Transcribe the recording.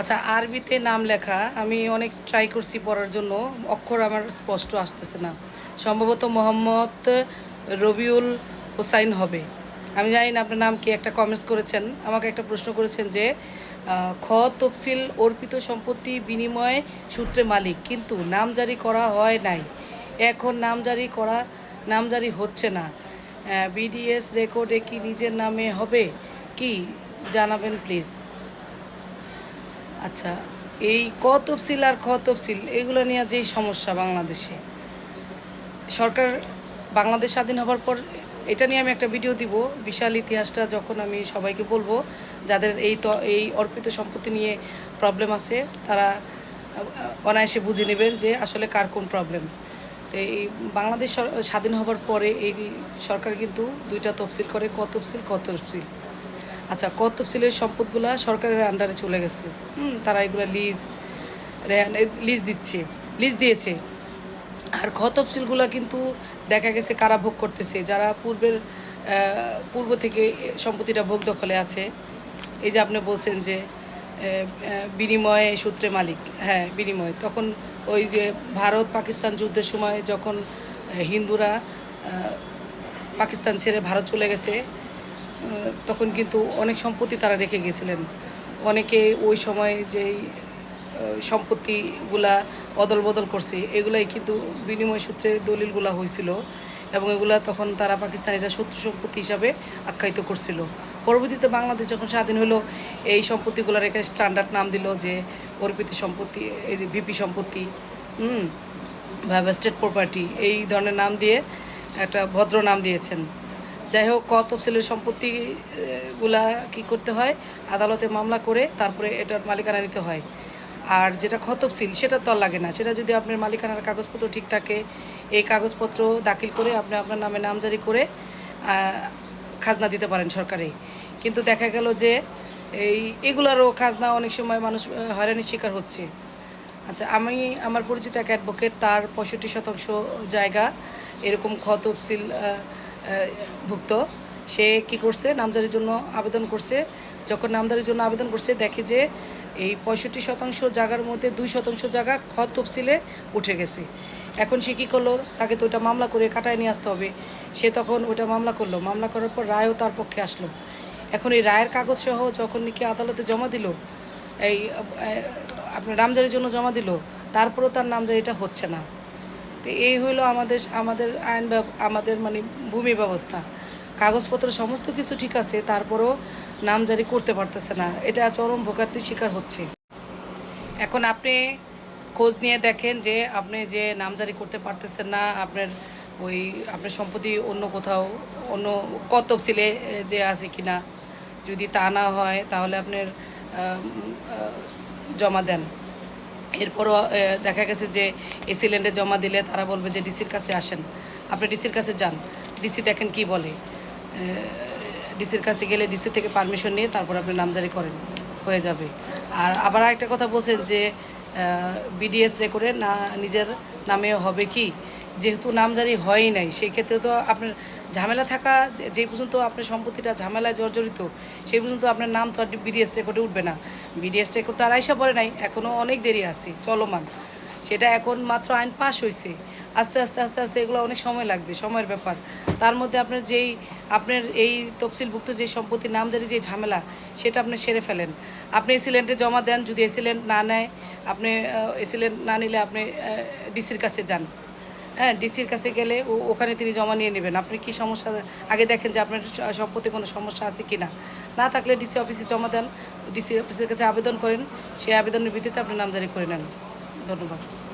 আচ্ছা আরবিতে নাম লেখা, আমি অনেক ট্রাই করছি পড়ার জন্য, অক্ষর আমার স্পষ্ট আসতেছে না। সম্ভবত মোহাম্মদ রবিউল হোসাইন হবে। আমি জানি না আপনার নাম কি, একটা কমেন্টস করেছেন, আমাকে একটা প্রশ্ন করেছেন যে খ তফসিল অর্পিত সম্পত্তি বিনিময় সূত্রে মালিক, কিন্তু নাম জারি করা হয় নাই। এখন নাম জারি করা, নাম জারি হচ্ছে না। বিডিএস রেকর্ডে কি নিজের নামে হবে? কি? জানাবেন প্লিজ আচ্ছা এই ক তফসিল আর খ তফসিল এগুলো নিয়ে যেই সমস্যা বাংলাদেশে? সরকার বাংলাদেশ স্বাধীন হবার পর এটা নিয়ে আমি একটা ভিডিও দিব, বিশাল ইতিহাসটা যখন আমি সবাইকে বলব, যাদের এই এই অর্পিত সম্পত্তি নিয়ে প্রবলেম আছে, তারা অনায়াসে বুঝে নেবেন যে আসলে কার কোন প্রবলেম তো এই বাংলাদেশ স্বাধীন হবার পরে এই সরকার কিন্তু দুইটা তফসিল করে ক তফসিল ক তফসিল আচ্ছা ক তফসিলের সম্পদগুলা সরকারের আন্ডারে চলে গেছে? হুম, তারা এগুলো লিজ লিজ দিচ্ছে লিজ দিয়েছে। আর খ তফসিলগুলো কিন্তু দেখা গেছে কারা ভোগ করতেছে? যারা পূর্বের পূর্ব থেকে সম্পত্তিটা ভোগ দখলে আছে। এই যে আপনি বলছেন যে বিনিময়ে সূত্রে মালিক হ্যাঁ বিনিময়। তখন ওই যে ভারত পাকিস্তান যুদ্ধের সময় যখন হিন্দুরা পাকিস্তান ছেড়ে ভারত চলে গেছে তখন কিন্তু অনেক সম্পত্তি তারা রেখে গেছিলেন। অনেকে ওই সময় যেই সম্পত্তিগুলা অদল বদল করছে, এগুলাই কিন্তু বিনিময় সূত্রে দলিলগুলা হয়েছিল এবং এগুলা তখন তারা পাকিস্তানিরা শত্রু সম্পত্তি হিসাবে আখ্যায়িত করছিল। পরবর্তীতে বাংলাদেশ যখন স্বাধীন হলো, এই সম্পত্তিগুলোর একটা স্ট্যান্ডার্ড নাম দিল যে, অর্পিত সম্পত্তি, এই যে ভিপি সম্পত্তি, হুম, বা স্টেট প্রপার্টি, এই ধরনের নাম দিয়ে একটা ভদ্র নাম দিয়েছেন। যাই হোক ক তফসিলের সম্পত্তিগুলা কি করতে হয়? আদালতে মামলা করে তারপরে এটার মালিকানা নিতে হয়। আর যেটা খ তফসিল সেটা তো আর লাগে না। সেটা যদি আপনার মালিকানার কাগজপত্র ঠিক থাকে এই কাগজপত্র দাখিল করে আপনি আপনার নামে নামজারি করে খাজনা দিতে পারেন সরকারে। কিন্তু দেখা গেল যে এই এগুলারও খাজনা অনেক সময় মানুষ হয়রানির শিকার হচ্ছে। আচ্ছা আমি আমার পরিচিত এক অ্যাডভোকেট তার পঁয়ষট্টি শতাংশ জায়গা এরকম খ তফসিল আহ, আহ, ভুক্ত। সে কি করছে? নামজারির জন্য আবেদন করছে। যখন নামজারির জন্য আবেদন করছে, দেখে যে এই পঁয়ষট্টি শতাংশ জায়গার মধ্যে দুই শতাংশ জায়গা খ তফসিলে উঠে গেছে। এখন সে কী করল? তাকে তো ওটা মামলা করে কাটায় নিয়ে আসতে হবে। সে তখন ওটা মামলা করল। মামলা করার পর রায়ও তার পক্ষে আসলো। এখন এই রায়ের কাগজ সহ যখন নাকি আদালতে জমা দিল, এই আপনার নামজারির জন্য জমা দিল, তারপরেও তার নামজারিটা হচ্ছে না। তো এই হলো আমাদের আমাদের আইন আমাদের মানে ভূমি ব্যবস্থা। কাগজপত্র সমস্ত কিছু ঠিক আছে, তারপরেও নামজারি করতে পারতেছে না। এটা চরম ভোগান্তির শিকার হচ্ছে। এখন আপনি খোঁজ নিয়ে দেখেন যে আপনি যে নাম জারি করতে পারতেছেন না, আপনার ওই, আপনার সম্পত্তি অন্য কোথাও, অন্য কত তফসিলে যে আছে কি না যদি তা না হয়, তাহলে আপনার জমা দেন। এরপরও দেখা গেছে যে এসিল্যান্ডে জমা দিলে তারা বলবে যে ডিসির কাছে আসেন। আপনি ডিসির কাছে যান। ডিসি দেখেন কি বলে। ডিসির কাছে গেলে ডিসি থেকে পারমিশন নিয়ে তারপর আপনি নামজারি করেন। হয়ে যাবে। আর আবার একটা কথা বলছেন যে বিডিএস রেকর্ডে না, নিজের নামে হবে কি? যেহেতু নামজারি হয়ই নাই সেই ক্ষেত্রে তো আপনার ঝামেলা থাকা, যে- পর্যন্ত আপনার সম্পত্তিটা ঝামেলায় জর্জরিত, সেই পর্যন্ত আপনার নাম তো আর বিডিএস রেকর্ডে উঠবে না। বিডিএস রেকর্ড তো আর আইসা পড়ে নাই এখনও অনেক দেরি আছে, চলমান। সেটা এখন মাত্র আইন পাশ হয়েছে আস্তে আস্তে আস্তে আস্তে এগুলো অনেক সময় লাগবে, সময়ের ব্যাপার। তার মধ্যে আপনার যেই, আপনার এই তফসিলভুক্ত যে সম্পত্তির নামজারি যে ঝামেলা, সেটা আপনি সেরে ফেলেন। আপনি এসিলেন্টে জমা দেন, যদি এসিলেন্ট না নেয়, আপনি এসিলেন্ট না নিলে আপনি ডিসির কাছে যান। হ্যাঁ ডিসির কাছে গেলে ও- ওখানে তিনি জমা নিয়ে নেবেন। আপনি কি সমস্যা? আগে দেখেন যে আপনার সম্পত্তি কোনো সমস্যা আছে কি না না থাকলে ডিসি অফিসে জমা দেন, ডিসি অফিসের কাছে আবেদন করেন, সেই আবেদনের ভিত্তিতে আপনি নামজারি করে নেন। ধন্যবাদ।